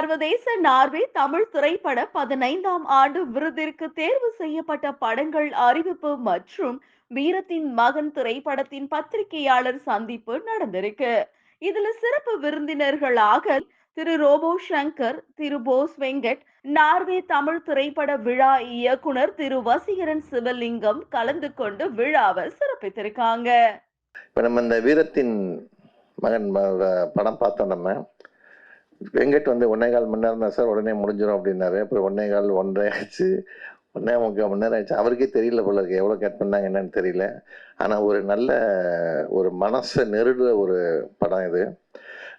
சர்வதேச நார்வே தமிழ் திரைப்பட பதினைந்தாம் ஆண்டு விருதிற்கு தேர்வு செய்யப்பட்ட படங்கள் அறிவிப்பு மற்றும் வீரத்தின் மகன் திரைப்படத்தின் பத்திரிகையாளர் சந்திப்பு நடந்திருக்கு. இதுல சிறப்பு விருந்தினர்களாக திரு ரோபோ சங்கர் திரு போஸ் வெங்கட் நார்வே தமிழ் திரைப்பட விழா இயக்குனர் திரு வசீகரன் சிவலிங்கம் கலந்து கொண்டு விழாவை சிறப்பித்திருக்காங்க. இப்ப நம்ம இந்த வீரத்தின் மகன் படம் பார்த்தோம் நம்ம. வெங்கட் வந்து ஒன்னே கால் மணி நேரம் தான் சார் உடனே முடிஞ்சிடும் அப்படின்னாரு அப்புறம் ஒன்னே கால் ஒன்றரை ஆச்சு. ஒன்றே முக்கால் மணி நேரம் ஆச்சு அவருக்கே தெரியல போல இருக்கு. எவ்வளோ கட் பண்ணாங்க என்னன்னு தெரியல. ஆனால் ஒரு நல்ல ஒரு மனசை நெருடுற ஒரு படம் இது.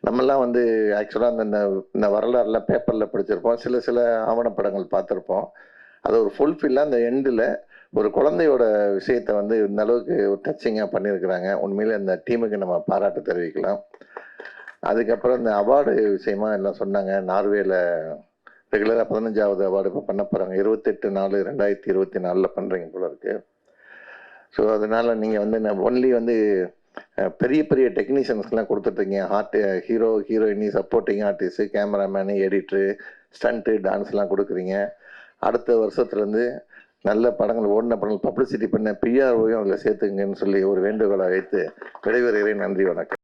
நம்மெல்லாம் வந்து ஆக்சுவலாக அந்த இந்த- இந்த வரலாறுலாம் பேப்பரில் படிச்சிருப்போம். சில சில ஆவணப்படங்கள் பார்த்துருப்போம். அது ஒரு ஃபுல்ஃபில்லாக அந்த எண்டில் ஒரு குழந்தையோட விஷயத்தை வந்து இந்த அளவுக்கு ஒரு டச்சிங்காக பண்ணியிருக்கிறாங்க. உண்மையிலே அந்த டீமுக்கு நம்ம பாராட்டு தெரிவிக்கலாம். அதுக்கப்புறம் இந்த அவார்டு விஷயமா எல்லாம் சொன்னாங்க. நார்வேல ரெகுலராக பதினஞ்சாவது அவார்டு இப்போ பண்ண போகிறாங்க இருபத்தெட்டு நாலு ரெண்டாயிரத்தி இருபத்தி நாலில் பண்ணுறீங்க போல இருக்கு. ஸோ அதனால நீங்கள் வந்து ஒன்லி வந்து பெரிய பெரிய டெக்னீஷியன்ஸ்க்கெலாம் கொடுத்துட்ருக்கீங்க. ஆர்ட் ஹீரோ ஹீரோயினி supporting artist cameraman editor stunt டான்ஸ்லாம் கொடுக்குறீங்க. அடுத்த வருஷத்துலேருந்து நல்ல படங்கள் ஓடின படங்கள் பப்ளிசிட்டி பண்ண பிஆர்ஓயும் அதில் சேர்த்துங்கன்னு சொல்லி ஒரு வேண்டுகோளை வைத்து விடைபெறுகிறேன். நன்றி வணக்கம்.